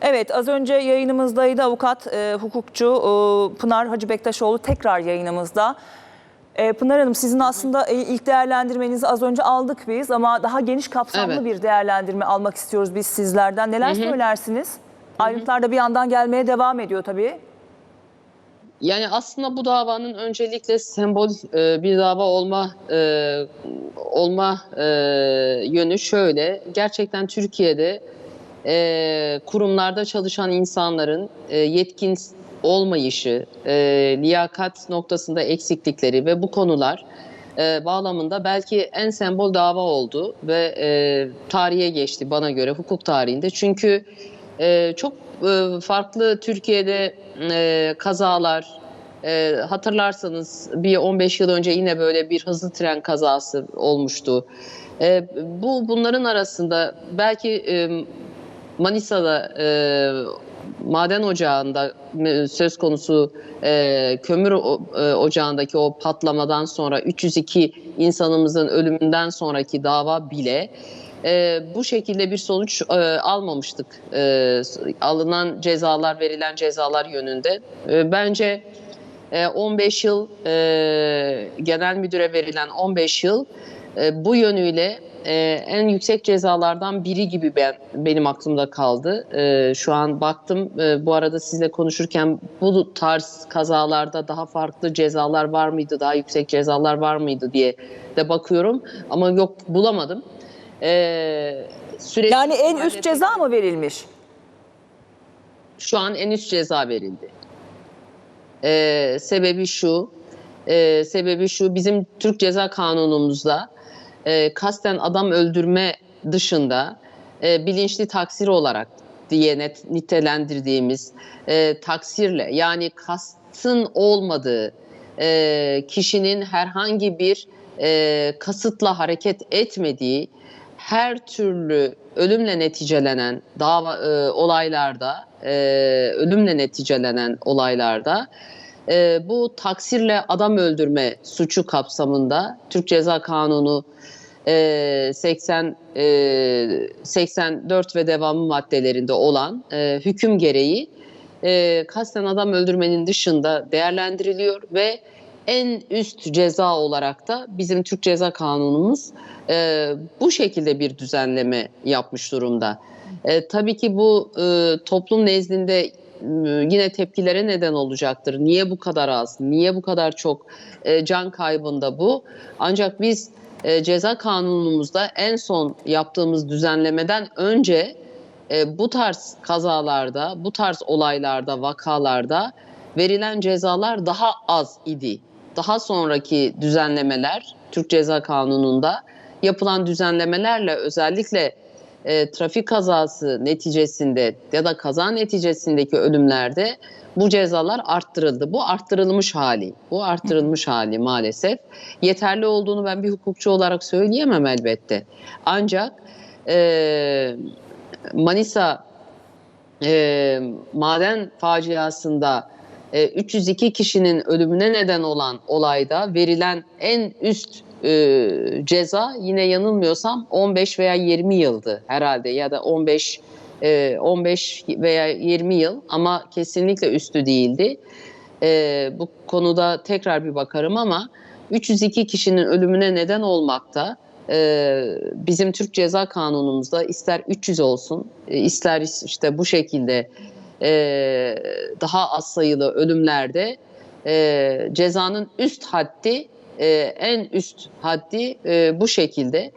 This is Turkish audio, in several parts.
Evet az önce yayınımızdaydı avukat, e, hukukçu e, Pınar Hacı Bektaşoğlu tekrar yayınımızda. E, Pınar Hanım sizin aslında e, ilk değerlendirmenizi az önce aldık biz ama daha geniş kapsamlı Evet. bir değerlendirme almak istiyoruz biz sizlerden. Neler söylersiniz? Ayrıntılar da bir yandan gelmeye devam ediyor tabii. Yani aslında bu davanın öncelikle sembol e, bir dava olma e, olma e, yönü şöyle. Gerçekten Türkiye'de e, kurumlarda çalışan insanların e, yetkin olmayışı, e, liyakat noktasında eksiklikleri ve bu konular e, bağlamında belki en sembol dava oldu ve e, tarihe geçti bana göre hukuk tarihinde. Çünkü e, çok e, farklı Türkiye'de e, kazalar, e, hatırlarsanız bir 15 yıl önce yine böyle bir hızlı tren kazası olmuştu. E, bu bunların arasında belki e, Manisa'da e, maden ocağında e, söz konusu e, kömür o- e, ocağındaki o patlamadan sonra 302 insanımızın ölümünden sonraki dava bile e, bu şekilde bir sonuç e, almamıştık. E, alınan cezalar, verilen cezalar yönünde. E, bence e, 15 yıl e, genel müdüre verilen 15 yıl e, bu yönüyle e, en yüksek cezalardan biri gibi ben benim aklımda kaldı. E, şu an baktım e, bu arada sizle konuşurken bu tarz kazalarda daha farklı cezalar var mıydı, daha yüksek cezalar var mıydı diye de bakıyorum ama yok bulamadım. E, süreç Yani en üst ceza mı verilmiş? şu an en üst ceza verildi. Ee, sebebi şu, e, sebebi şu bizim Türk Ceza Kanunumuzda e, kasten adam öldürme dışında e, bilinçli taksir olarak diye net, nitelendirdiğimiz e, taksirle yani kastın olmadığı e, kişinin herhangi bir e, kasıtla hareket etmediği her türlü ölümle neticelenen dava e, olaylarda, e, ölümle neticelenen olaylarda e, bu taksirle adam öldürme suçu kapsamında Türk Ceza Kanunu e, 80 e, 84 ve devamı maddelerinde olan e, hüküm gereği e, kasten adam öldürmenin dışında değerlendiriliyor ve en üst ceza olarak da bizim Türk Ceza Kanunumuz e, bu şekilde bir düzenleme yapmış durumda. E, tabii ki bu e, toplum nezdinde yine tepkilere neden olacaktır. Niye bu kadar az? Niye bu kadar çok e, can kaybında bu? Ancak biz e, ceza kanunumuzda en son yaptığımız düzenlemeden önce e, bu tarz kazalarda, bu tarz olaylarda, vakalarda verilen cezalar daha az idi. Daha sonraki düzenlemeler Türk Ceza Kanunu'nda yapılan düzenlemelerle özellikle e, trafik kazası neticesinde ya da kaza neticesindeki ölümlerde bu cezalar arttırıldı. Bu arttırılmış hali. Bu arttırılmış hali maalesef. Yeterli olduğunu ben bir hukukçu olarak söyleyemem elbette. Ancak e, Manisa e, maden faciasında e, 302 kişinin ölümüne neden olan olayda verilen en üst e, ceza yine yanılmıyorsam 15 veya 20 yıldı herhalde ya da 15 e, 15 veya 20 yıl ama kesinlikle üstü değildi. E, bu konuda tekrar bir bakarım ama 302 kişinin ölümüne neden olmakta e, bizim Türk Ceza Kanunumuzda ister 300 olsun e, ister işte bu şekilde e, daha az sayılı ölümlerde e, cezanın üst haddi e, en üst haddi e, bu şekilde.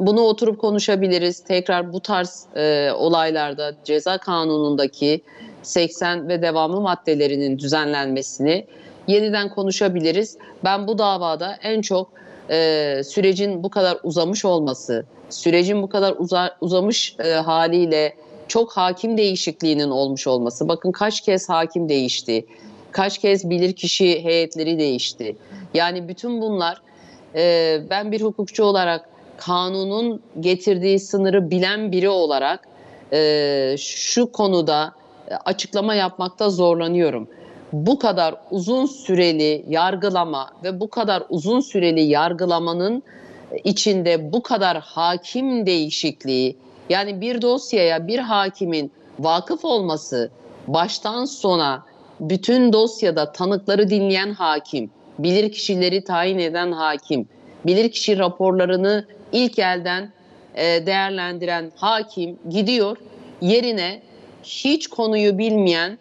Bunu oturup konuşabiliriz. Tekrar bu tarz e, olaylarda ceza kanunundaki 80 ve devamı maddelerinin düzenlenmesini yeniden konuşabiliriz. Ben bu davada en çok e, sürecin bu kadar uzamış olması, sürecin bu kadar uza- uzamış e, haliyle çok hakim değişikliğinin olmuş olması. Bakın kaç kez hakim değişti, kaç kez bilirkişi heyetleri değişti. Yani bütün bunlar e, ben bir hukukçu olarak kanunun getirdiği sınırı bilen biri olarak e, şu konuda e, açıklama yapmakta zorlanıyorum. Bu kadar uzun süreli yargılama ve bu kadar uzun süreli yargılamanın içinde bu kadar hakim değişikliği Yani bir dosyaya bir hakimin vakıf olması baştan sona bütün dosyada tanıkları dinleyen hakim, bilirkişileri tayin eden hakim, bilirkişi raporlarını ilk elden e, değerlendiren hakim gidiyor yerine hiç konuyu bilmeyen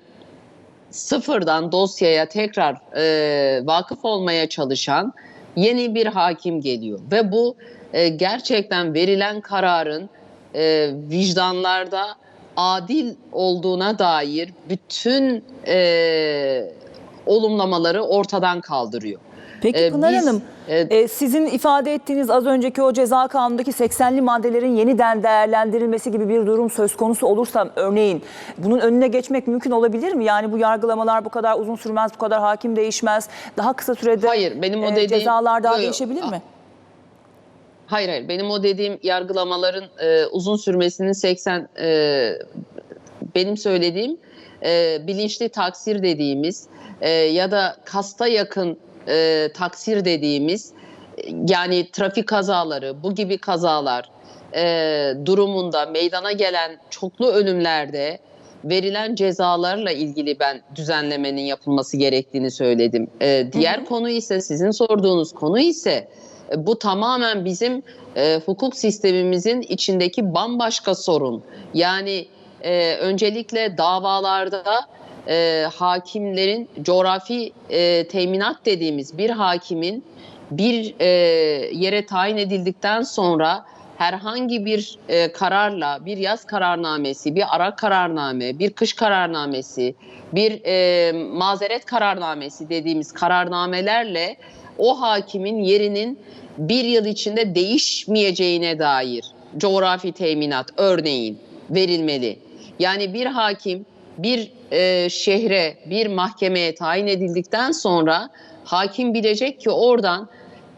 sıfırdan dosyaya tekrar e, vakıf olmaya çalışan yeni bir hakim geliyor. Ve bu e, gerçekten verilen kararın e, vicdanlarda adil olduğuna dair bütün e, olumlamaları ortadan kaldırıyor. Peki Ee, Pınar biz, Hanım, e, e, sizin ifade ettiğiniz az önceki o ceza kanunundaki 80'li maddelerin yeniden değerlendirilmesi gibi bir durum söz konusu olursa örneğin bunun önüne geçmek mümkün olabilir mi? Yani bu yargılamalar bu kadar uzun sürmez, bu kadar hakim değişmez, daha kısa sürede Hayır, benim o e, dediğim- cezalar daha değişebilir mi? Hayır hayır benim o dediğim yargılamaların e, uzun sürmesinin 80 e, benim söylediğim e, bilinçli taksir dediğimiz e, ya da kasta yakın e, taksir dediğimiz e, yani trafik kazaları bu gibi kazalar e, durumunda meydana gelen çoklu ölümlerde verilen cezalarla ilgili ben düzenlemenin yapılması gerektiğini söyledim. E, diğer konu ise sizin sorduğunuz konu ise bu tamamen bizim e, hukuk sistemimizin içindeki bambaşka sorun. Yani e, öncelikle davalarda e, hakimlerin coğrafi e, teminat dediğimiz bir hakimin bir e, yere tayin edildikten sonra herhangi bir e, kararla bir yaz kararnamesi, bir ara kararname, bir kış kararnamesi, bir e, mazeret kararnamesi dediğimiz kararnamelerle o hakimin yerinin bir yıl içinde değişmeyeceğine dair coğrafi teminat örneğin verilmeli. Yani bir hakim bir e, şehre, bir mahkemeye tayin edildikten sonra hakim bilecek ki oradan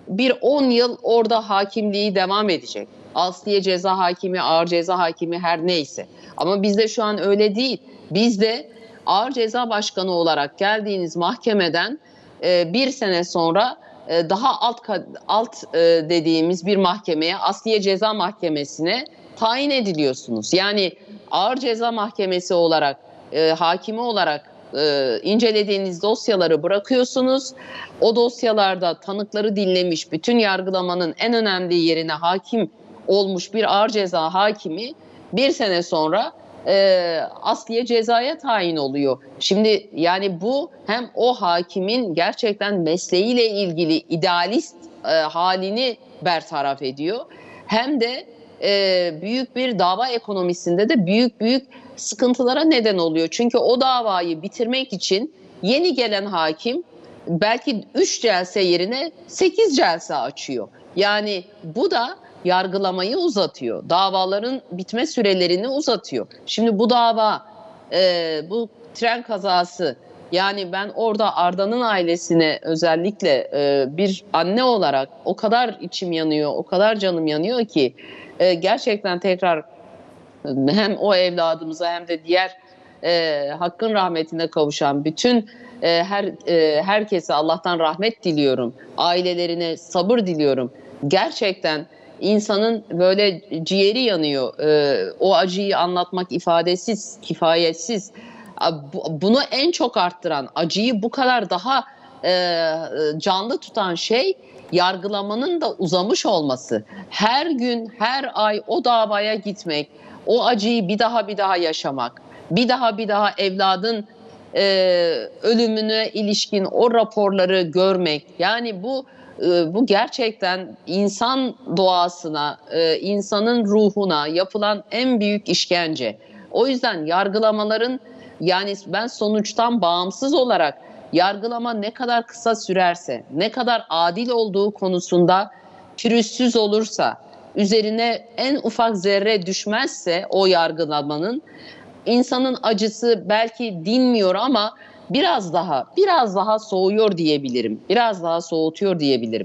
bir 10 yıl orada hakimliği devam edecek. Asliye ceza hakimi, ağır ceza hakimi her neyse. Ama bizde şu an öyle değil. Bizde ağır ceza başkanı olarak geldiğiniz mahkemeden e, bir sene sonra e, daha alt alt e, dediğimiz bir mahkemeye, Asliye Ceza Mahkemesi'ne tayin ediliyorsunuz. Yani ağır ceza mahkemesi olarak, e, hakimi olarak e, incelediğiniz dosyaları bırakıyorsunuz. O dosyalarda tanıkları dinlemiş, bütün yargılamanın en önemli yerine hakim olmuş bir ağır ceza hakimi bir sene sonra e, asliye cezaya tayin oluyor. Şimdi yani bu hem o hakimin gerçekten mesleğiyle ilgili idealist e, halini bertaraf ediyor. Hem de e, büyük bir dava ekonomisinde de büyük büyük sıkıntılara neden oluyor. Çünkü o davayı bitirmek için yeni gelen hakim belki 3 celse yerine 8 celse açıyor. Yani bu da yargılamayı uzatıyor. Davaların bitme sürelerini uzatıyor. Şimdi bu dava, e, bu tren kazası yani ben orada Arda'nın ailesine özellikle e, bir anne olarak o kadar içim yanıyor, o kadar canım yanıyor ki e, gerçekten tekrar hem o evladımıza hem de diğer e, hakkın rahmetine kavuşan bütün e, her e, herkese Allah'tan rahmet diliyorum. Ailelerine sabır diliyorum. Gerçekten insanın böyle ciğeri yanıyor. E, o acıyı anlatmak ifadesiz, kifayetsiz. Bunu en çok arttıran, acıyı bu kadar daha e, canlı tutan şey yargılamanın da uzamış olması. Her gün, her ay o davaya gitmek, o acıyı bir daha bir daha yaşamak, bir daha bir daha evladın e, ölümüne ilişkin o raporları görmek. Yani bu e, bu gerçekten insan doğasına, e, insanın ruhuna yapılan en büyük işkence. O yüzden yargılamaların yani ben sonuçtan bağımsız olarak yargılama ne kadar kısa sürerse, ne kadar adil olduğu konusunda pürüzsüz olursa, üzerine en ufak zerre düşmezse o yargılamanın insanın acısı belki dinmiyor ama biraz daha biraz daha soğuyor diyebilirim. Biraz daha soğutuyor diyebilirim.